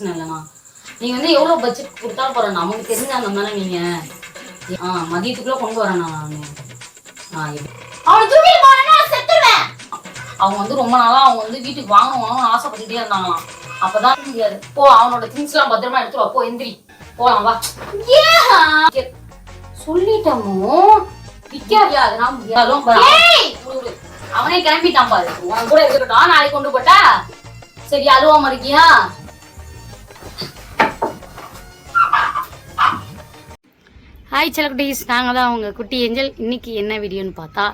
இல்லைண்ணா நீங்க வந்து எவ்வளவு பட்ஜெட் கொடுத்தாலும் போறேன் நமக்கு தெரிஞ்ச அந்த மாதிரி நீங்க ஆ மதியத்துக்குள்ள கொண்டு வரேண்ணா நானு. ஆ எப்படி- அவனை தூக்கிட்டு போனா செத்துருவேன்? அவங்க வந்து ரொம்ப நாளா அவங்க வந்து வீட்டுக்கு வாங்கணும் வாங்கணும்னு ஆசைப்பட்டுட்டே இருந்தாங்களாம். அப்பதான் முடியாது போ அவனோட திங்ஸ் எல்லாம் பத்திரமா எடுத்துட்டு வா. போ எந்திரி. போலாம் வா. சொல்லிட்டமோ விக்காதியா? அதெல்லாம் முடியாதும். அவனே கிளம்பிட்டான் பாரு. உன் கூட இருக்கட்டும். நாளைக்கு கொண்டு போட்டா? சரி அழுவாம இருக்கியா? ஹாய் செலக்குட்டீஸ் நாங்கள் தான் அவங்க குட்டி ஏஞ்சல். இன்றைக்கி என்ன வீடியோன்னு பார்த்தா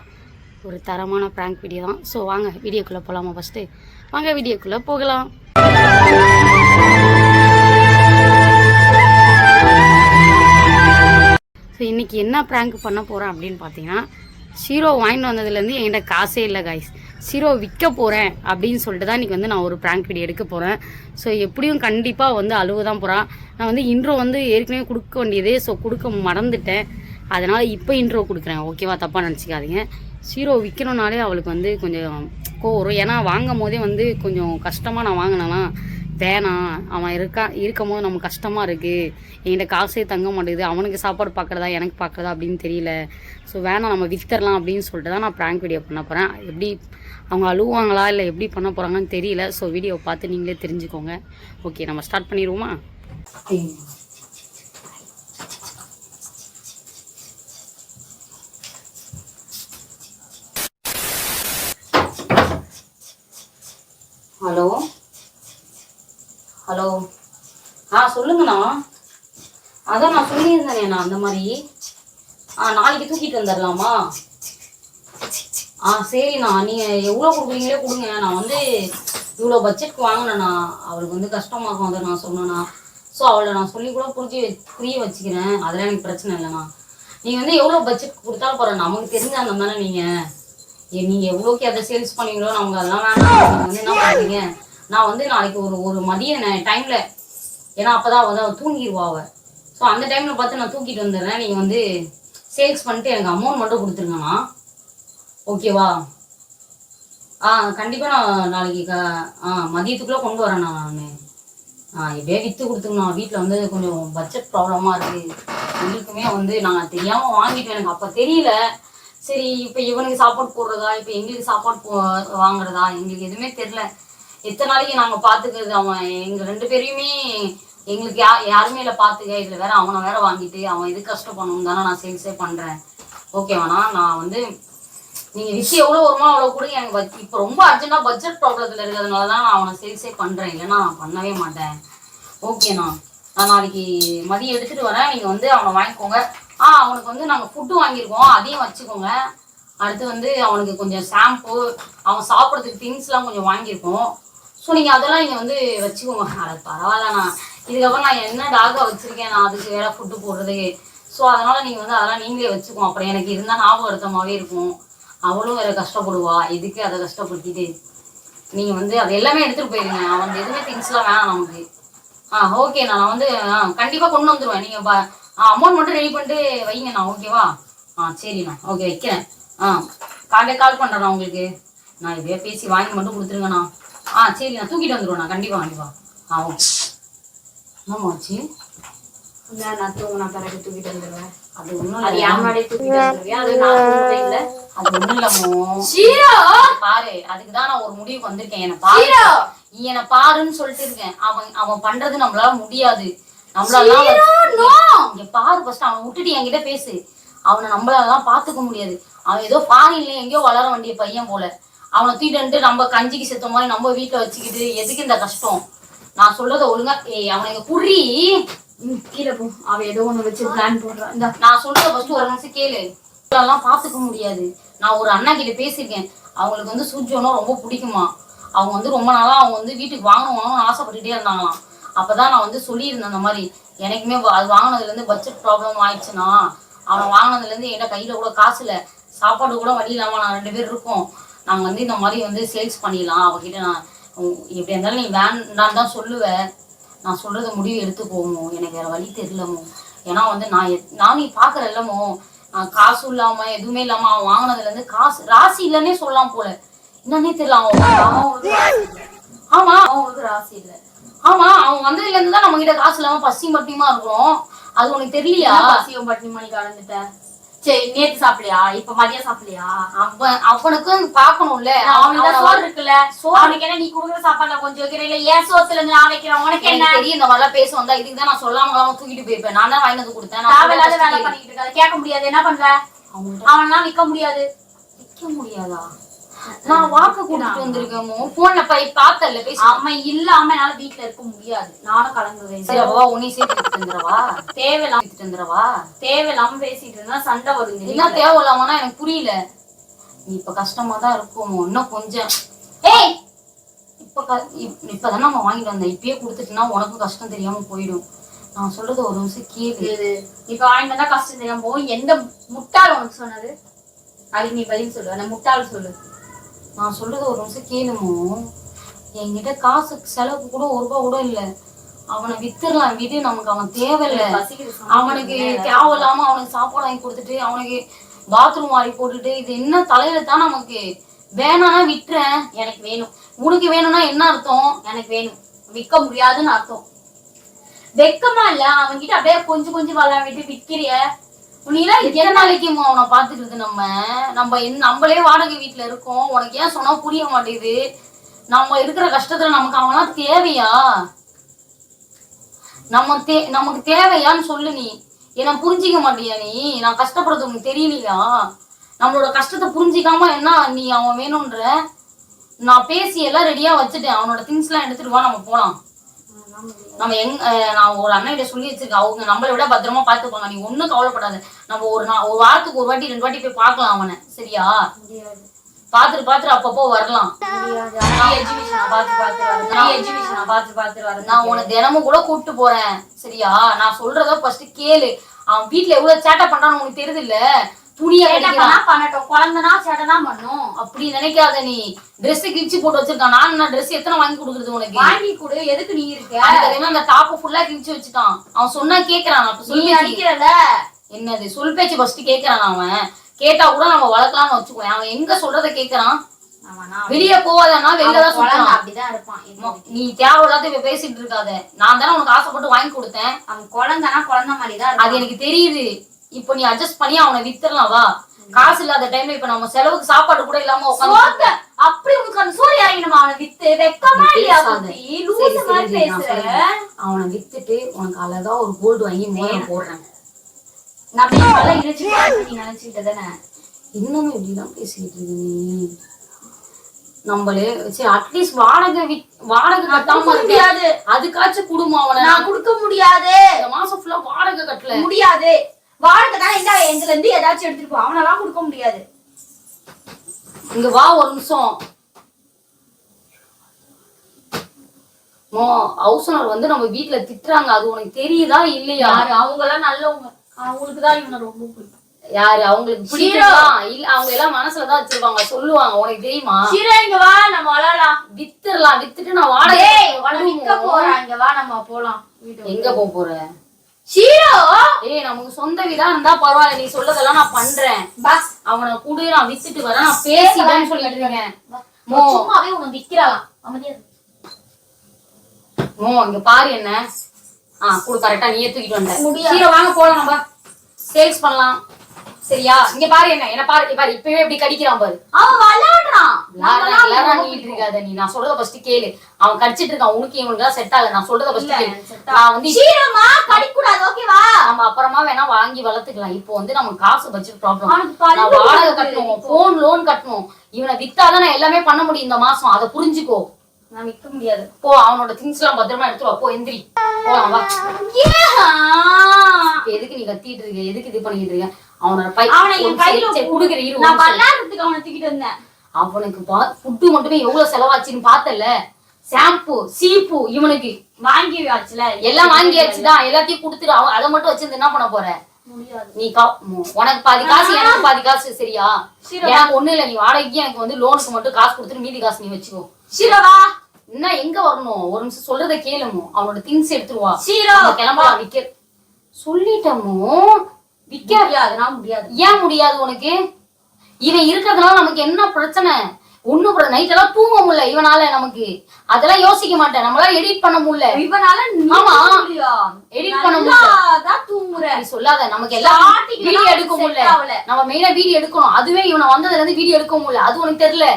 ஒரு தரமான ப்ராங்க் வீடியோ தான். ஸோ வாங்க வீடியோக்குள்ளே போகலாமா ஃபஸ்ட்டு வாங்க வீடியோக்குள்ளே போகலாம். ஸோ இன்றைக்கி என்ன ப்ராங்க் பண்ண போகிறேன் அப்படின்னு பார்த்தீங்கன்னா ஷீரோ வாங்கிட்டு வந்ததுலேருந்து என்கிட்ட காசே இல்லை காய்ஸ் சீரோ விற்க போகிறேன் அப்படின்னு சொல்லிட்டு தான் இன்றைக்கி வந்து நான் ஒரு ப்ராங்க் வீடியோ எடுக்க போகிறேன் ஸோ எப்படியும் கண்டிப்பாக வந்து அழுவ தான் போகிறான் நான் வந்து இன்ட்ரோ வந்து ஏற்கனவே கொடுக்க வேண்டியதே ஸோ கொடுக்க மறந்துட்டேன். அதனால் இப்போ இன்ட்ரோ கொடுக்குறேன். ஓகேவா தப்பாக நினச்சிக்காதீங்க. ஷீரோ விற்கணுன்னாலே அவளுக்கு வந்து கொஞ்சம் கோவம். வரும் ஏன்னா வாங்கும் போதே வந்து கொஞ்சம் கஷ்டமாக நான் வாங்கினேன்னா வேணாம் அவன் இருக்கா இருக்கும் போது நம்ம கஷ்டமாக இருக்குது என்கிட்ட காசே தங்க மாட்டேங்குது. அவனுக்கு சாப்பாடு பார்க்குறதா எனக்கு பார்க்குறதா அப்படின்னு தெரியல. ஸோ வேணாம் நம்ம வித்தரலாம் அப்படின்னு சொல்லிட்டு தான் நான் ப்ராங்க் வீடியோ பண்ண போகிறேன் எப்படி அவங்க அழுவாங்களா இல்லை எப்படி பண்ண போகிறாங்கன்னு தெரியல. ஸோ வீடியோ பார்த்து நீங்களே தெரிஞ்சுக்கோங்க. ஓகே நம்ம ஸ்டார்ட் பண்ணிடுவோமா? ஹலோ ஹலோ ஆ சொல்லுங்கண்ணா. அதான் நான் சொல்லியிருந்தேனே அந்த மாதிரி. ஆ நாளைக்கு தூக்கிட்டு வந்துடலாமா ஆ சரிண்ணா. நீங்கள் எவ்வளோ கொடுக்குறீங்களே கொடுங்க. நான் வந்து இவ்வளோ பட்ஜெட்க்கு வாங்கினேண்ணா. அவளுக்கு வந்து கஷ்டமாகும் அதை நான் சொன்னேண்ணா. ஸோ அவளை நான் சொல்லி கூட புரிஞ்சு புரிய வச்சுக்கிறேன். அதெல்லாம் எனக்கு பிரச்சனை இல்லைண்ணா நீங்கள் வந்து எவ்வளோ பட்ஜெட் கொடுத்தாலும் போகிறேன் நமக்கு தெரிஞ்ச அந்த தானே நீங்கள் நீங்கள் எவ்வளோக்கு அதை சேல்ஸ் பண்ணீங்களோ நமக்கு அதெல்லாம் வேணாம். நீங்கள் வந்து என்ன பண்ணுறீங்க நான் வந்து நாளைக்கு ஒரு ஒரு மதிய டைமில் ஏன்னா அப்போ தான் அவள் அவள் தூங்கிடுவா அவள் ஸோ அந்த டைமில் பார்த்து நான் தூக்கிட்டு வந்துடுறேன். நீங்கள் வந்து சேல்ஸ் பண்ணிட்டு எனக்கு அமௌண்ட் மட்டும் கொடுத்துருங்கண்ணா ஓகேவா ஆ கண்டிப்பாக நான் நாளைக்கு க ஆ மதியத்துக்குள்ளே கொண்டு வரேண்ணா நான். எப்படியே விற்று கொடுத்துங்கண்ணா வீட்டில் வந்து கொஞ்சம் பட்ஜெட் ப்ராப்ளமாக இருக்குது எங்களுக்குமே வந்து நாங்கள் தெரியாமல் வாங்கிட்டோம் எனக்கு அப்போ தெரியல. சரி இப்போ இவனுக்கு சாப்பாடு போடுறதா? இப்போ எங்களுக்கு சாப்பாடு போ வாங்குறதா? எங்களுக்கு எதுவுமே தெரில எத்தனை நாளைக்கு நாங்கள் பார்த்துக்கிறது அவன் எங்கள் ரெண்டு பேரையுமே எங்களுக்கு யா யாருமே இல்லை பார்த்துக்க இதில் வேற அவனை வேற வாங்கிட்டு அவன் எது கஷ்டப்படணும் தானே நான் சேல்ஸே பண்ணுறேன் ஓகேவாண்ணா நான் வந்து நீங்கள் விற்று எவ்வளோ வருமோ அவ்வளோ கொடுங்க. எனக்கு பட் இப்போ ரொம்ப அர்ஜென்ட்டாக பட்ஜெட் ப்ராப்ளத்தில் இருக்கிறதுனால தான் நான் அவனை சேல்ஸே பண்ணுறேன் இல்லைன்னா நான் பண்ணவே மாட்டேன். ஓகேண்ணா நான் நாளைக்கு மதியம் எடுத்துகிட்டு வரேன். நீங்கள் வந்து அவனை வாங்கிக்கோங்க. ஆ அவனுக்கு வந்து நாங்கள் ஃபுட்டு வாங்கியிருக்கோம். அதையும் வச்சுக்கோங்க. அடுத்து வந்து அவனுக்கு கொஞ்சம் ஷாம்பு அவன் சாப்பிட்றதுக்கு திங்ஸ்லாம் கொஞ்சம் வாங்கியிருக்கோம். ஸோ நீங்கள் அதெல்லாம் நீங்கள் வந்து வச்சுக்கோங்க. அது பரவாயில்லண்ணா. இதுக்கப்புறம் நான் என்ன டாகை வச்சுருக்கேன்? நான் அதுக்கு வேற ஃபுட்டு போடுறது. ஸோ அதனால் நீங்கள் வந்து அதெல்லாம் நீங்களே வச்சுக்கோங்க. அப்புறம் எனக்கு இருந்தால் ஞாபகம் ஞாபகப்படுத்தமாகவே இருக்கும். அவளும் வேற கஷ்டப்படுவா. எதுக்கு அதை கஷ்டப்படுத்திட்டு? நீங்கள் வந்து அது எல்லாமே எடுத்துகிட்டு போயிருங்க. அவன் எதுவுமே திங்ஸ்லாம் வேணாம் நமக்கு. ஆ ஓகே நான் வந்து ஆ கண்டிப்பாக கொண்டு வந்துடுவேன் நீங்கள் ப அமௌண்ட் மட்டும் ரெடி பண்ணிட்டு வைங்கண்ணா ஓகேவா ஆ சரிண்ணா ஓகே வைக்கிறேன். ஆ காலையில கால் பண்ணுறேண்ணா உங்களுக்கு. நான் இப்படியே பேசி வாங்கி மட்டும் கொடுத்துருங்கண்ணா ஆ சரிண்ணா தூக்கிட்டு வந்துடுவேண்ணா கண்டிப்பாக கண்டிப்பாக ஆ ஓகே ஆமாச்சு இல்ல நான் தூங்கினா பிறகு தூக்கிட்டு வந்துடுவேன் அது ஒன்றும் அது இல்லை என் முன்னாடி தூக்கிட்டு வந்துடுவேன் அது நான் தூங்கவே இல்ல. அது ஒன்றும் இல்லமோ ஷீரோ! பாரு அதுக்கு தான் நான் ஒரு முடிவுக்கு வந்திருக்கேன். என்ன பாரு. என்ன பாருன்னு சொல்லிட்டு இருக்கேன். அவன் அவன் பண்றது நம்மளால முடியாது. நம்மளால நோ! இங்க பாரு ஃபர்ஸ்ட் அவனை விட்டுட்டு என்கிட்ட பேசு. அவனை நம்மளாலாம் பாத்துக்க முடியாது. அவன் ஏதோ ஃபாரின்ல எங்கேயோ வளர வேண்டிய பையன் போல. அவனை தூக்கிட்டு வந்துட்டு நம்ம கஞ்சிக்கு செத்த மாதிரி நம்ம வீட்டுல வச்சுக்கிட்டு எதுக்கு இந்த கஷ்டம்? நான் சொல்றத ஒழுங்கா ஏய் அவனை இங்க புரி கீழே போ. அவ ஏதோ ஒண்ணு வச்சு பிளான் போடுறான் இந்த நான் சொல்றத ஃபர்ஸ்ட் ஒரு நிமிஷம் கேளு. இதெல்லாம் பாத்துக்க முடியாது. நான் ஒரு அண்ணா கிட்ட பேசியிருக்கேன். அவங்களுக்கு வந்து சுஜோனா ரொம்ப பிடிக்குமா? அவங்க வந்து ரொம்ப நாளா அவங்க வந்து வீட்டுக்கு வாங்கணும் வாங்கணும்னு ஆசைப்பட்டுட்டே இருந்தாங்களாம். அப்பதான் நான் வந்து சொல்லியிருந்தேன் அந்த மாதிரி. எனக்குமே அது வாங்கினதுல இருந்து பட்ஜெட் ப்ராப்ளம் ஆயிடுச்சுன்னா அவன் வாங்கினதுல இருந்து என்கிட்ட கையில கூட காசு இல்ல. சாப்பாடு கூட வழி இல்லாம நான் ரெண்டு பேர் இருக்கோம். நாங்க வந்து இந்த மாதிரி வந்து சேல்ஸ் பண்ணிடலாம். அவகிட்ட நான் எப்படி இருந்தாலும் நீ வேண்டான்னு தான் சொல்லுவேன் நான் சொல்கிறத முடிவு எடுத்துக்கோமோ எனக்கு வேற வழி தெரியலமோ ஏன்னா வந்து நான் நானும் நான் நீ பார்க்குற இல்லமோ நான் காசு இல்லாம எதுவுமே இல்லாம அவன் வாங்கினதுலேருந்து காசு ராசி இல்லைன்னே சொல்லலாம் போல. என்னன்னே தெரியல அவன் அவன் வந்து ராசி இல்லை. ஆமா அவங்களுக்கு ராசி ஆமா அவன் வந்ததுல இருந்து தான் நம்ம கிட்ட காசு இல்லாம பசியும் மட்டுமா இருக்கும்? அது உனக்கு தெரியலையா? பசியும் பட்டினி மணி கலந்துட்ட? சரி நேத்து சாப்பிடலையா? இப்ப மதியம் சாப்பிடலையா? அவன் அவனுக்கு பாக்கணும்ல அவனுக்கு அவன் சோறு இருக்குல்ல. அவனுக்கு என்ன நீ குடுக்குற சாப்பாடுல கொஞ்சம் வைக்கிற? இல்ல ஏன் சோத்துல இருந்து நான் வைக்கிறேன்? உனக்கு என்ன? தெரியும் இந்த மாதிரிலாம் பேச வந்தா இதுக்கு தான் நான் சொல்லாம கொள்ளாம தூக்கிட்டு போயிருப்பேன். நான் தான் வாங்கி வந்து கொடுத்தேன். நான் தேவையில்லாத வேலை பண்ணிட்டு இருக்காது. கேட்க முடியாது. என்ன பண்ற? அவன்கிட்ட அவன்லாம் விற்க முடியாது. வைக்க முடியாதா? நான் வாக்கு கொடுத்துட்டு வந்திருக்கேன் போன்ல போய் பார்த்தல பேசி அவன் இல்லாம என்னால வீட்டுல இருக்க முடியாது. நானும் கலங்குவேன் சரி அவா உன்னையும் சேர்த்து வந்துடவா? தேவையில்லாம எடுத்துட்டு வந்துடவா? தேவையில்லாம பேசிட்டு இருந்தா சண்டை வருது என்ன தேவையில்லாமனா எனக்கு புரியல. நீ இப்ப கஷ்டமா தான் இருக்கும் இன்னும் கொஞ்சம் ஏய்! இப்ப இப்பதானே நம்ம வாங்கிட்டு வந்தேன். இப்பயே கொடுத்துட்டுனா உனக்கும் கஷ்டம் தெரியாம போயிடும். நான் சொல்றது ஒரு நிமிஷம் கேளு. இப்ப வாங்கிட்டு வந்தா கஷ்டம் தெரியாம போகும். எந்த முட்டாள் உனக்கு சொன்னது? அதுக்கு நீ பதில் சொல்லு. அந்த முட்டாள் சொல்லு. நான் சொல்றது ஒரு நிமிஷம் கேளுமோ என்கிட்ட காசு செலவுக்கு கூட ஒரு ரூபா கூட இல்ல. அவனை வித்துடலாம் விடு நமக்கு அவன் தேவையில்ல. அவனுக்கு தேவையில்லாம அவனுக்கு சாப்பாடு வாங்கி கொடுத்துட்டு அவனுக்கு பாத்ரூம் வாரி போட்டுட்டு இது என்ன தலையில தான் நமக்கு? வேணாம்னா விட்டுறேன். எனக்கு வேணும். உனக்கு வேணும்னா என்ன அர்த்தம்? எனக்கு வேணும். விற்க முடியாதுன்னு அர்த்தம். வெக்கமா இல்ல. அவன்கிட்ட அப்படியே கொஞ்சம் கொஞ்சம் விட்டு விக்கிறிய. உன்னெல்லாம் எத்தனை நாளைக்கு அவனை பாத்துக்கிறது நம்ம? நம்ம என்ன நம்மளே வாடகை வீட்டுல இருக்கோம். உனக்கு ஏன் சொன்னா புரிய மாட்டேங்குது? நம்ம இருக்கிற கஷ்டத்துல நமக்கு அவனா தேவையா? நம்ம தே நமக்கு தேவையான்னு சொல்லு நீ. என்ன புரிஞ்சிக்க மாட்டியா நீ? நான் கஷ்டப்படுறது உனக்கு தெரியலையா? நம்மளோட கஷ்டத்தை புரிஞ்சிக்காம என்ன நீ அவன் வேணும்ன்ற? நான் பேசி எல்லாம் ரெடியா வச்சுட்டேன். அவனோட திங்ஸ் எல்லாம் எடுத்துட்டு வா நம்ம போலாம். நம்ம எங் நான் ஒரு அண்ணன் கிட்ட சொல்லி வச்சிருக்கேன். அவங்க நம்மளை விட பத்திரமா பாத்துப்பாங்க. நீ ஒண்ணும் கவலைப்படாத. நம்ம ஒரு நா ஒரு வாரத்துக்கு ஒரு வாட்டி ரெண்டு வாட்டி போய் பார்க்கலாம் அவனை. சரியா? பாத்துட்டு பாத்துட்டு அப்பப்போ வரலாம். நான் உன்னை தினமும் கூட கூப்பிட்டு போறேன். சரியா? நான் சொல்றத ஃபர்ஸ்ட் கேளு. அவன் வீட்ல எவ்வளவு சேட்டை பண்றான்னு உனக்கு தெரியுது இல்ல துணியை பண்ணட்டும். குழந்தைனா தான் பண்ணும். அப்படி நினைக்காத நீ. Dress கிழிச்சு போட்டு வச்சிருக்கான். நான் Dress எத்தனை வாங்கி கொடுக்குறது உனக்கு? வாங்கி கொடு. எதுக்கு நீ இருக்க? அந்த டாப் ஃபுல்லா கிழிச்சு வச்சுட்டான். அவன் சொன்னா கேக்குறான். அப்ப சொல்லி என்னது? சொல் பேச்சு ஃபர்ஸ்ட் கேக்குறான் அவன். கேட்டா கூட நம்ம வளர்க்கலாம்னு வச்சுக்கோ அவன் எங்க சொல்றத கேக்குறான்? வெளிய போவாதனா வெளில தான் குழந்தை சொல்றான் அப்படிதான் இருப்பான். நீ தேவையில்லாத இப்ப பேசிட்டு இருக்காத. நான் தானே உனக்கு ஆசைப்பட்டு வாங்கி கொடுத்தேன். அவன் குழந்தைனா குழந்தை மாதிரி தான் அது எனக்கு தெரியுது. இப்போ நீ அட்ஜஸ்ட் பண்ணி அவனை வித்துடலாம் வா. காசு இல்லாத டைம்ல இப்ப நம்ம செலவுக்கு சாப்பாடு கூட இல்லாம உட்காந்து அப்படி உனக்கு அந்த சோறு இறங்கணுமா அவனை வித்து வெக்கமா இல்லையா? லூசு மாதிரி பேசுற. அவனை வித்துட்டு உனக்கு அழகா ஒரு கோல்டு வாங்கி மேல போடுறேன். நான் பாருன்னு நீ நினைச்சுக்கிட்ட தானே? இன்னமும் இப்படிலாம் பேசிட்டு இருக்க நீ நம்மளே சரி அட்லீஸ்ட் வாடகை வித்- வாடகை கட்டாம முடியாது. அதுக்காச்சும் குடும்பம் அவனை. நான் கொடுக்க முடியாது. இந்த மாசம் ஃபுல்லா வாடகை கட்டல. முடியாது. வாடகை தான் இந்த எதுல இருந்து ஏதாச்சும் எடுத்துட்டு போ. அவனெல்லாம் கொடுக்க முடியாது. இங்க வா ஒரு நிமிஷம். மோ ஹவுஸ் ஓனர் வந்து நம்ம வீட்ல திட்டுறாங்க. அது உனக்கு தெரியுதா இல்லையா? யாரு? அவங்க எல்லாம் நல்லவங்க. அவங்களுக்கு தான் இவனை ரொம்ப பிடிக்கும். யாரு? அவங்களுக்கு பிடிக்கா இல்ல அவங்க எல்லாம் மனசுலதான் வச்சிருப்பாங்க. சொல்லுவாங்க. உனக்கு தெரியுமா? சீரா இங்க வா நம்ம விளையாடலாம் வித்துறலாம் வித்துட்டு நான் வாடகை விற்க போறான் இங்க வா நம்ம போலாம். எங்க போக போற? ஏய் நமக்கு சொந்த வீடா இருந்தா பரவாயில்ல நீ சொல்றதெல்லாம் நான் பண்றேன். பஸ் அவனை குடு நான் வித்துட்டு வரேன். நான் பேசிட்டேன்னு சொல்லிட்டு இருக்கேன் மோ. சும்மாவே உன்னை விக்கிறாளாம். அமைதியா. மோ இங்க பாரு என்ன. ஆ குடு கரெக்டா நீயே தூக்கிட்டு வந்த. சீரை வாங்க போலாம் நம்ம. சேல்ஸ் பண்ணலாம். சரியா? இங்க பாரு என்ன என்ன பாரு பாரு இப்பவே இப்படி கடிக்கிறான் பாரு. அவன் விளையாடுறான். நீட்டு இருக்காத நீ? நான் சொல்றத ஃபர்ஸ்ட் கேளு. அவன் கடிச்சிட்டு இருக்கான் உனக்கு இவனுக்கு செட் ஆகல. நான் சொல்றத ஃபர்ஸ்ட் கேளு. நான் வந்து சீரமா கடிக்கூடாது ஓகேவா? நம்ம அப்புறமா வேணா வாங்கி வளர்த்துக்கலாம். இப்போ வந்து நமக்கு காசு பட்ஜெட் ப்ராப்ளம் வாடகை. கட்டணும் போன் லோன் கட்டணும். இவனை வித்தாதான் நான் எல்லாமே பண்ண முடியும் இந்த மாசம். அதை புரிஞ்சுக்கோ. நான் விற்க முடியாது. போ அவனோட திங்ஸ் எல்லாம் பத்திரமா எடுத்துட்டு வா. போ எந்திரி. போலாம் வா. எதுக்கு நீ கத்திட்டு இருக்க? எதுக்கு இது பண்ணிட்டு இருக்க? அவனோட பை அவனை என் ஒரு கையில சரி, சரி, குடுக்குற இரு ஒரு நான் நிமிஷம். விளையாடுறதுக்கு அவனை தூக்கிட்டு வந்தேன். அவனுக்கு பா ஃபுட்டு மட்டுமே எவ்வளவு செலவாச்சுன்னு பார்த்தல. ஷாம்பு சீப்பு இவனுக்கு. வாங்கி ஆச்சுல எல்லாம் வாங்கியாச்சுதான் எல்லாத்தையும் கொடுத்துட்டு அவன் அதை மட்டும் வச்சிருந்து என்ன பண்ண போற? நீ உனக்கு பாதி காசு எனக்கு பாதி காசு சரியா? சரி. எனக்கு ஒண்ணு இல்ல நீ வாடகைக்கு எனக்கு வந்து லோனுக்கு மட்டும் காசு கொடுத்துட்டு மீதி காசு நீ வச்சுக்கோ. சீரவா என்ன எங்க வரணும்? ஒரு நிமிஷம் சொல்றத கேளுமோ அவனோட திங்ஸ் எடுத்துருவா சீரோ கிளம்பலாம் விக்க சொல்லிட்டமோ விக்க முடியாது நான் முடியாது. ஏன் முடியாது உனக்கு? இவன் இருக்கிறதுனால நமக்கு என்ன பிரச்சனை? ஒண்ணு நைட் எல்லாம் தூங்க முடியல இவனால நமக்கு. அதெல்லாம் யோசிக்க மாட்டேன். நம்மளால எடிட் பண்ண முடியல. இவனால ஆமா. எடிட் பண்ண முடியல. தூங்குற? சொல்லாத. நமக்கு எல்லாம் வீடியோ எடுக்க முடியல. நம்ம மெயினா வீடியோ எடுக்கணும். அதுவே இவனை வந்ததுல இருந்து வீடியோ எடுக்க முடியல. அது உனக்கு தெரியல.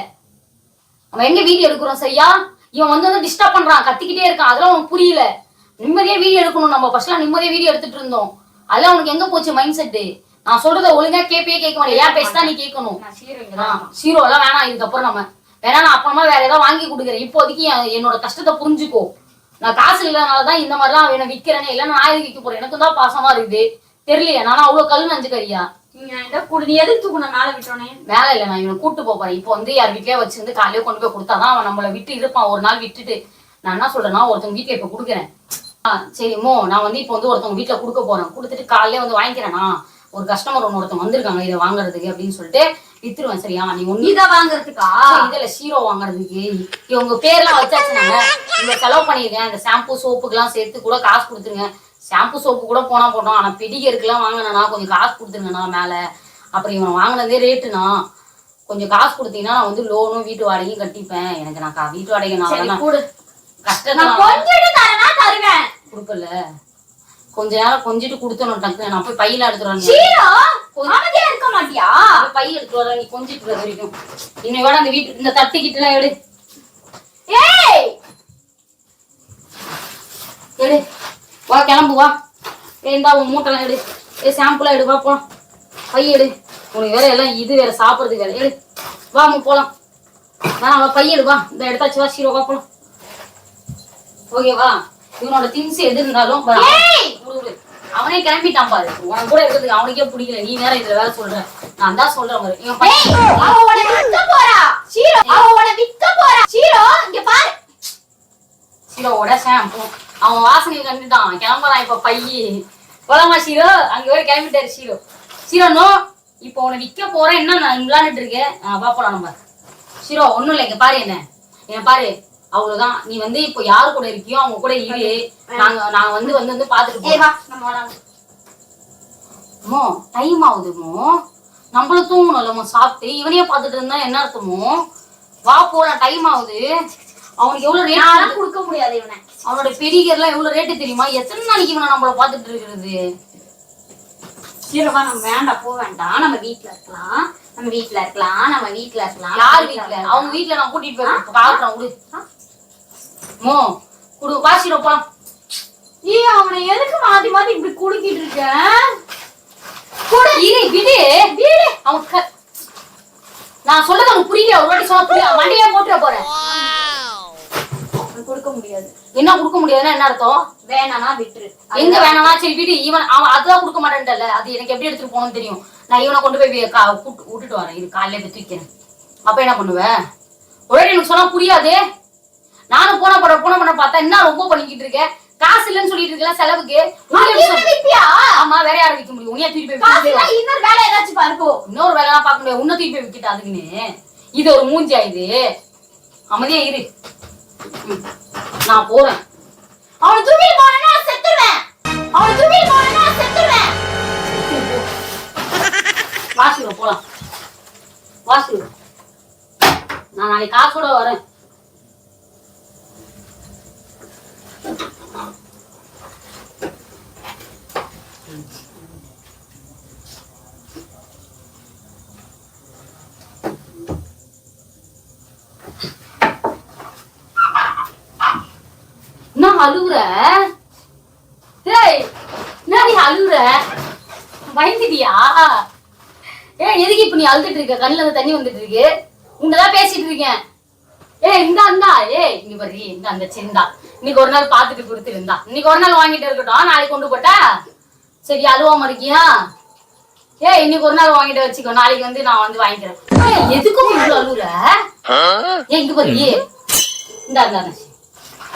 நம்ம எங்க வீடியோ எடுக்கிறோம் சரியா? இவன் வந்து வந்து டிஸ்டர்ப் பண்றான். கத்திக்கிட்டே இருக்கான். அதெல்லாம் உனக்கு புரியல. நிம்மதியா வீடியோ எடுக்கணும். நம்ம ஃபர்ஸ்ட்லாம் நிம்மதியா வீடியோ எடுத்துட்டு இருந்தோம். அதெல்லாம் உனக்கு எங்க போச்சு மைண்ட் செட்டு நான் சொல்றத ஒழுங்கா கேப்பே கேட்க மாட்டேன். ஏன் பேசிதான் நீ கேட்கணும். சீரோ எல்லாம் வேணாம். இதுக்கப்புறம் நம்ம வேணா நான் அப்புறமா வேற ஏதாவது வாங்கி கொடுக்குறேன். இப்போதைக்கு என்- என்னோட கஷ்டத்தை புரிஞ்சுக்கோ. நான் காசு இல்லாதனால தான் இந்த மாதிரிலாம் அவனை விற்கிறேனே இல்லை நான் எதுக்கு விற்க போறேன்? எனக்கு தான் பாசமா இருக்குது. தெரியலையே நான் அவ்வளவு கல் நஞ்சுக்கறியா? வேலை இல்லை நான் இவனை கூட்டு போறேன். இப்போ வந்து யார் வீட்லயே வச்சிருந்து காலையில கொண்டு போய் கொடுத்தாதான் அவன் நம்மளை விட்டு இருப்பான். ஒரு நாள் விட்டுட்டு நான் என்ன சொல்றேன்னா ஒருத்தவங்க வீட்டுல இப்ப கொடுக்குறேன். ஆ சரி மோ நான் வந்து இப்போ வந்து ஒருத்தவங்க வீட்டுல கொடுக்க போறேன். கொடுத்துட்டு காலையில வந்து வாங்கிக்கிறேனா? ஒரு கஸ்டமர் ஒன்று ஒருத்தவங்க வந்திருக்காங்க இதை வாங்குறதுக்கு அப்படின்னு சொல்லிட்டு வித்துருவேன் சரியா? நீ ஒண்ணு இத வாங்குறதுக்கா? இதுல ஷீரோ வாங்குறதுக்கு. இவங்க பேர்லாம் வச்சாச்சு நாங்க. இவங்க செலவு பண்ணிருக்கேன் இந்த ஷாம்பு சோப்புக்கெல்லாம் சேர்த்து கூட காசு கொடுத்துருங்க. ஷாம்பு சோப்பு கூட போனா போட்டோம். ஆனா பெடிகருக்குலாம் வாங்கினா கொஞ்சம் காசு கொடுத்துருங்கண்ணா மேல. அப்புறம் இவன் வாங்கினதே ரேட்டுண்ணா கொஞ்சம் காசு கொடுத்தீங்கன்னா நான் வந்து லோனும் வீட்டு வாடகையும் கட்டிப்பேன். எனக்கு நான் வீட்டு வாடகை நான் நான் கொஞ்சிட்டு தரேனா தருவேன். கொடுக்கல. கொஞ்ச நேரம் கொஞ்சிட்டு கொடுத்தணும் டக்கு நான் போய் பையில எடுத்துட்டு வரேன். சீரோ அமைதியா இருக்க மாட்டியா? பை எடுத்துட்டு வரேன். நீ கொஞ்சிட்டு வர வரைக்கும். வேணா இந்த வீட்டு இந்த தட்டுக்கிட்டு எல்லாம் எடு. ஏய்! எடு. வா கிளம்பு வா. ஏ இந்தா உன் மூட்டெல்லாம் எடு. ஏ ஷாம்புலாம் எடு. வா போலாம். பை எடு. உனக்கு வேற எல்லாம் இது வேற சாப்பிட்றதுக்கு வேற. எடு. வா மூ போலாம். நான் வா பை எடு. வா. இந்த எடுத்தாச்சு. வா சீரோ வா போலாம். ஓகேவா? இவனோட திங்ஸ் எது இருந்தாலும். அவனே கிளம்பிட்டான் பாரு. உனக்கு கூட இருக்கிறதுக்கு அவனுக்கே பிடிக்கல. நீ வேற இதுல வேற சொல்ற. நான் தான் சொல்றேன் பாரு. அவ உன விக்க போறா. சீரோ அவ உன விக்க போறா. சீரோ இங்க பாரு. சீரோவோட ஷாம்பு அவன் வாசனையை கண்டுட்டான். கிளம்புறான் இப்ப பையி. போலாமா ஷீரோ அங்க வரை கிளம்பிட்டாரு ஷீரோ ஷீரோ நோ. இப்போ உன்னை விற்க போறேன். என்ன நான் விளாண்டுட்டு இருக்கேன்? ஆ, வா போலாம். நம்ம ஷீரோ ஒண்ணும் இல்லை. இங்க பாரு என்ன. என்ன பாரு. அவ்வளவுதான். நீ வந்து இப்போ யாரு கூட இருக்கியோ அவங்க கூட இரு. நாங்க நாங்க வந்து வந்து வந்து பாத்துட்டு மோ டைம் ஆகுதுமோ நம்மளும் தூங்கணும்லமோ சாப்பிட்டு. இவனையே பார்த்துட்டு இருந்தா என்ன அர்த்தமோ வா போலாம் டைம் ஆகுது. அவனுக்கு எவ்வளவு ரேட் கொடுக்க முடியாது இவனை. அவனோட பெரியகர்லாம் எவ்வளவு ரேட்டு தெரியுமா? எத்தனை நாளைக்கு இவனை நம்மள பாத்துட்டு இருக்கிறது? சீரவா நம்ம வேண்டாம் போக வேண்டாம். நம்ம வீட்ல இருக்கலாம். நம்ம வீட்ல இருக்கலாம். நம்ம வீட்ல இருக்கலாம். யார் வீட்ல அவங்க வீட்ல நான் கூட்டிட்டு போய் பாக்குறேன் மோ குடு போலாம் ஏய் அவனை எதுக்கு மாத்தி மாத்தி இப்படி குடுக்கிட்டு இருக்க? இரு விடு. விடு. அவன் நான் சொல்றது அவனுக்கு புரியல. ஒரு வாட்டி சொன்னா புரியல மண்டையா போட்டுற போறேன். கொடுக்க முடியாது. என்ன கொடுக்க முடியாதுன்னா என்ன அர்த்தம்? வேணானா விட்டுரு. எங்க வேணாமா சரி விடு. இவன் அவன் அதுதான் கொடுக்க மாட்டேன்டல அது எனக்கு எப்படி எடுத்துட்டு போகணும்னு தெரியும். நான் இவனை கொண்டு போய் வி- விட்டுட்டு வரேன். இது காலையில போய் தூக்கிறேன் அப்ப என்ன பண்ணுவ? ஒரே எனக்கு சொன்னா புரியாது. நானும் போன போட போன பண்ண பார்த்தா என்ன ரொம்ப பண்ணிக்கிட்டு இருக்க? காசு இல்லைன்னு சொல்லிட்டு இருக்கல செலவுக்கு. ஆமா வேற யாரும் விற்க முடியும்? உன்னையா தூக்கி போய் இன்னொரு வேலை ஏதாச்சும் பாருப்போ இன்னொரு வேலைலாம் பார்க்க முடியாது. உன்னை தூக்கி போய் விக்கிட்டா அதுக்குன்னு. இது ஒரு மூஞ்சியா இது? அமைதியா இரு. நான் போறேன் அவனை தூக்கிட்டு போனா செத்துருவேன். அவனை தூக்கிட்டு போனா செத்துருவேன். வாசிடுவோம் போலாம். வாசிடுவோம் நான் நாளைக்கு காசோட வரேன் என்ன அழுகுற ஏய் என்ன நீ அழுகுற பயந்துட்டியா? ஏய் எதுக்கு இப்ப நீ அழுதுட்டு இருக்க? கண்ணுல இருந்து தண்ணி வந்துட்டு இருக்கு. உன்னதான் பேசிட்டு இருக்கேன். ஏய் இந்தா இந்தா. ஏய் இங்க பாரு இந்த அந்த சிந்தா. இன்னைக்கு ஒரு நாள் பாத்துட்டு கொடுத்துருந்தா. இன்னைக்கு ஒரு நாள் வாங்கிட்டு இருக்கட்டும். நாளைக்கு கொண்டு போட்டா? சரி அழுவாம இருக்கியா ஏய் இன்னைக்கு ஒரு நாள் வாங்கிட்டு வச்சுக்கோ. நாளைக்கு வந்து நான் வந்து வாங்கிக்கிறேன். எதுக்கு எதுக்கும் இவ்வளவு அழுவுல ஏய் இங்க பாரு இந்தா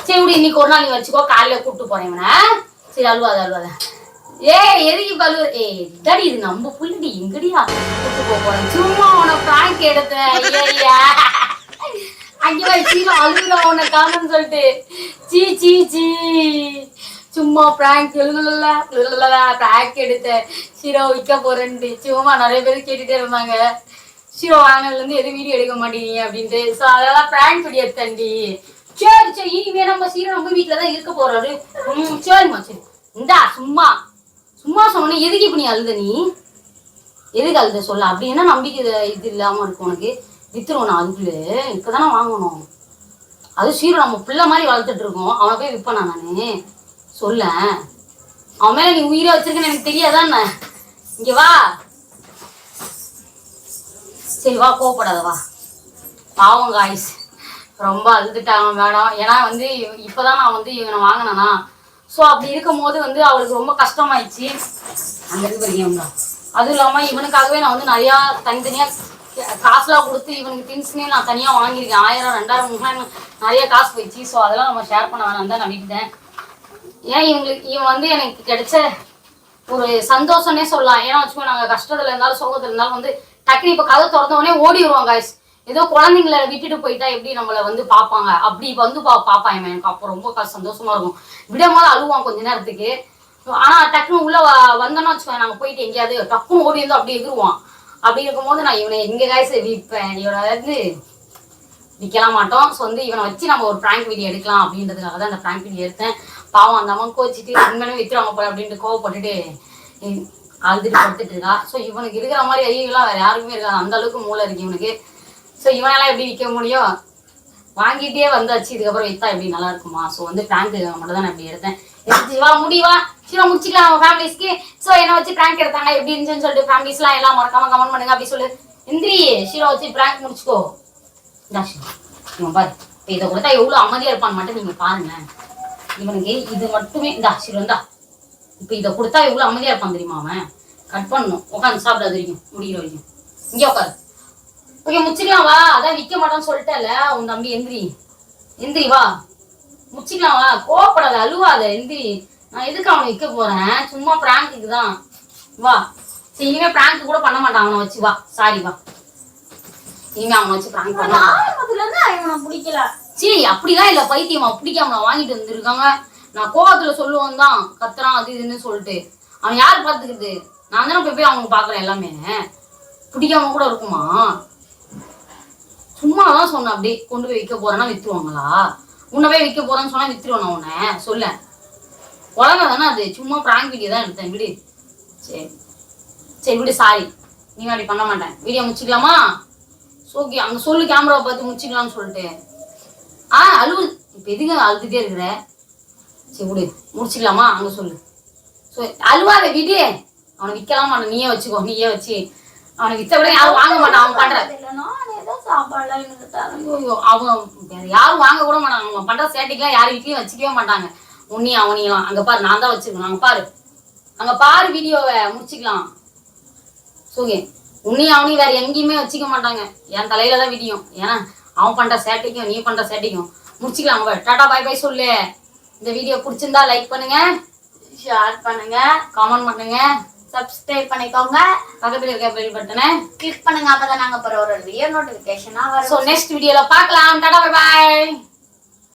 சரி விடு இன்னைக்கு ஒரு நாள் நீ வச்சுக்கோ. காலையில கூப்பிட்டு போறேன் இவனை. சரி அழுவாத அழுவாத ஏய் எதுக்கு இப்ப அழுவ ஏய் இதாடி இது நம்ம புள்ளடி எங்கடியா கூப்பிட்டு போறேன். சும்மா உனக்கு பிராங்க் எடுத்தேன் ஐயா அங்கே போய் சீரோ அழுகுற உன்னை காணும்னு சொல்லிட்டு. சீ சீ சீ. சும்மா பிராங்க் பிராங்க் எடுத்தேன். சீரோ விற்க போறேன்ட்டு. சும்மா நிறைய பேர் கேட்டுட்டே இருந்தாங்க. ஷீரோ வாங்கினதுல இருந்து எதுவும் வீடியோ எடுக்க மாட்டேங்கிறீங்க அப்படின்ட்டு. ஸோ அதெல்லாம் பிராங்க் வீடியோ எடுத்தேன்டி சரி சரி இனிமே நம்ம சீரோ நம்ம வீட்டில் தான் இருக்க போறாரு. ம் சரிம்மா சரி இந்தா சும்மா. சும்மா சொன்னோன்னே எதுக்கு இப்ப நீ அழுத நீ? எதுக்கு அழுத சொல்ல? அப்படி என்ன நம்பிக்கை இது இது இல்லாம இருக்கு உனக்கு? வித்துருவோம் நான் அதுக்குள்ளே இப்பதானே வாங்கணும். அது சீரோ நம்ம பிள்ளை மாதிரி வளர்த்துட்டு இருக்கோம். அவனை போய் விற்பனா நானு? சொல்ல. அவன் மேல நீ உயிரை வச்சிருக்கேன்னு எனக்கு தெரியாதா இங்க வா. சரி வா கோவப்படாத வா. பாவம் காய்ஸ் ரொம்ப அழுதுட்டாங்க மேடம் ஏன்னா வந்து இவ- இப்பதான் நான் வந்து இவனை வாங்கினா ஸோ அப்படி இருக்கும் போது வந்து அவளுக்கு ரொம்ப கஷ்டமாயிடுச்சு. அந்த இது வரைக்கும் அதுவும் இல்லாம இவனுக்காகவே நான் வந்து நிறையா தனித்தனியா காசுலாம் கொடுத்து இவனுக்கு திங்ஸ்னே நான் தனியா வாங்கியிருக்கேன். ஆயிரம் ரெண்டாயிரம் மூணாயிரம் நிறைய காசு போயிடுச்சு. ஸோ அதெல்லாம் நம்ம ஷேர் பண்ண வேணாம் தான் நான் விட்டுட்டேன் ஏன் இவங்களுக்கு இவன் வந்து எனக்கு கிடைச்ச ஒரு சந்தோஷம்னே சொல்லலாம். ஏன்னா வச்சுக்கோ நாங்கள் கஷ்டத்துல இருந்தாலும் சோகத்துல இருந்தாலும் வந்து டக்குனு இப்போ கதை திறந்த உடனே ஓடி வருவாங்க காய்ஸ் ஏதோ குழந்தைங்கள விட்டுட்டு போயிட்டா எப்படி நம்மள வந்து பார்ப்பாங்க? அப்படி வந்து பா பார்ப்பான் எனக்கு. அப்போ ரொம்ப சந்தோஷமா இருக்கும். விடும் போது அழுவான் கொஞ்ச நேரத்துக்கு. ஆனா டக்குனு உள்ள வ- வந்தோம்னா வச்சுக்கோ நாங்க போயிட்டு எங்கேயாவது டக்குன்னு ஓடி வந்து அப்படியே எகிருவான் அப்படி இருக்கும்போது நான் இவனை எங்க காய்ஸ் விற்பேன் இவனை வந்து விற்கலாம் மாட்டோம். ஸோ வந்து இவனை வச்சு நம்ம ஒரு ப்ராங்க் வீடியோ எடுக்கலாம் அப்படின்றதுக்காக தான் அந்த ப்ராங்க் வீடியோ எடுத்தேன். பாவம் அந்த அம்மா கோச்சிட்டு உண்மையிலும் வித்துருவாங்க போல அப்படின்ட்டு கோவப்பட்டுட்டு அழுதுட்டு படுத்துட்டு இருக்கா. ஸோ இவனுக்கு இருக்கிற மாதிரி ஐயெல்லாம் வேற யாருக்குமே இருக்காது. அந்த அளவுக்கு மூளை இருக்கு இவனுக்கு. ஸோ இவனெல்லாம் எப்படி விற்க முடியும்? வாங்கிட்டே வந்தாச்சு. இதுக்கப்புறம் வித்தா எப்படி நல்லா இருக்குமா? ஸோ வந்து பிராங்க் மட்டும் தான் நான் இப்படி எடுத்தேன். வா முடி வா. சீரோ முடிச்சுக்கலாம் அவங்க ஃபேமிலிஸ்க்கு ஸோ என்ன வச்சு ப்ராங்க் எடுத்தாங்க எப்படி இருந்துச்சுன்னு சொல்லிட்டு ஃபேமிலிஸ்லாம் எல்லாம் மறக்காம கமெண்ட் பண்ணுங்க அப்படி சொல்லு. இந்திரி சீரா வச்சு ப்ராங்க் முடிச்சுக்கோ. இந்தா இவன் பாரு. இப்போ இதை கொடுத்தா எவ்வளோ அமைதியாக இருப்பான்னு மட்டும் நீங்கள் பாருங்க இவனுக்கு இது மட்டுமே இந்தா சீரோ இந்தா. இப்போ இதை கொடுத்தா எவ்வளோ அமைதியாக இருப்பான் தெரியுமா அவன்? கட் பண்ணணும். உட்காந்து சாப்பிடாத வரைக்கும் முடிகிற வரைக்கும். இங்கே உட்காரு. ஓகே முடிச்சுக்கலாம் வா. அதான் விற்க மாட்டோம்னு சொல்லிட்டல உன் தம்பி எந்திரி எந்திரி வா. முச்சிக்கலாம் வா கோவப்படாத அழுவாத எந்திரி. நான் எதுக்கு அவனை விற்க போறேன்? சும்மா பிராங்குக்கு தான். வா. சரி இனிமே பிராங்க் கூட பண்ண மாட்டான். அவனை வச்சு வா. சாரி வா. இனிமே அவனை வச்சு பிராங்க் பண்ண. ஆரம்பத்துல பிடிக்கல. சரி அப்படிலாம் இல்ல. பைத்தியமா பிடிக்காம நான் வாங்கிட்டு வந்திருக்காங்க. நான் கோவத்துல சொல்லுவான் தான். கத்துறான் அது இதுன்னு சொல்லிட்டு. அவன் யார் பாத்துக்கிறது? நான் தானே போய் போய் அவங்க பாக்குறேன் எல்லாமே. பிடிக்காம கூட இருக்குமா? சும்மா தான் சொன்னேன் அப்படியே. கொண்டு போய் விற்க போறேன்னா வித்துருவாங்களா? உன்னவே விற்க போறேன்னு சொன்னா வித்துருவானா உன்னை. சொல்ல உலக தானே அது. சும்மா பிராங்க் வீடியோ தான் எடுத்தேன். விடு. சரி. சரி விடு. சாரி நீ அப்படி பண்ண மாட்டேன். வீடியோ முடிச்சுக்கலாமா? ஓகே அங்க சொல்லு கேமராவை பார்த்து முடிச்சுக்கலாம்னு சொல்லிட்டு. ஆ அழுவு. இப்போ எதுங்க அழுதுட்டே இருக்கிற? சரி விடு. முடிச்சுக்கலாமா? அங்க சொல்லு. ஸோ அழுவாத விடு. அவனை விற்கலாம்? மாட்டான் நீயே வச்சுக்கோ. நீயே வச்சு. அவனை வித்த விட யாரும் வாங்க மாட்டான். அவன் பண்ற சாப்பாடுலாம் எனக்கு தரேன் ஐயோ, அவன் வேற யாரும் வாங்க கூட மாட்டாங்க. அவன் பண்ற சேட்டைக்கெல்லாம் யார் வீட்லயும் வச்சுக்கவே மாட்டாங்க. உன்னி அவனியெல்லாம் அங்க பாரு நான் தான் வச்சிருக்கேன். அங்க பாரு. அங்க பாரு வீடியோவை முடிச்சுக்கலாம். சோகே உன்னி அவனையும் வேற எங்கேயுமே வச்சுக்க மாட்டாங்க. என் தலையில தான் விடியும். ஏன்னா அவன் பண்ற சேட்டைக்கும் நீ பண்ற சேட்டைக்கும். முடிச்சுக்கலாம் அங்க டாடா பை பை சொல்லு. இந்த வீடியோ பிடிச்சிருந்தா லைக் பண்ணுங்க. ஷேர் பண்ணுங்க. கமெண்ட் பண்ணுங்க. சப்ஸ்கிரைப் பண்ணிக்கோங்க. பக்கத்துல இருக்க பெல் பட்டனை கிளிக் பண்ணுங்க. அப்பதான் நாங்க போற ஒரு வீடியோ நோட்டிபிகேஷனா வரும். ஸோ நெக்ஸ்ட் வீடியோல பார்க்கலாம். Tata bye bye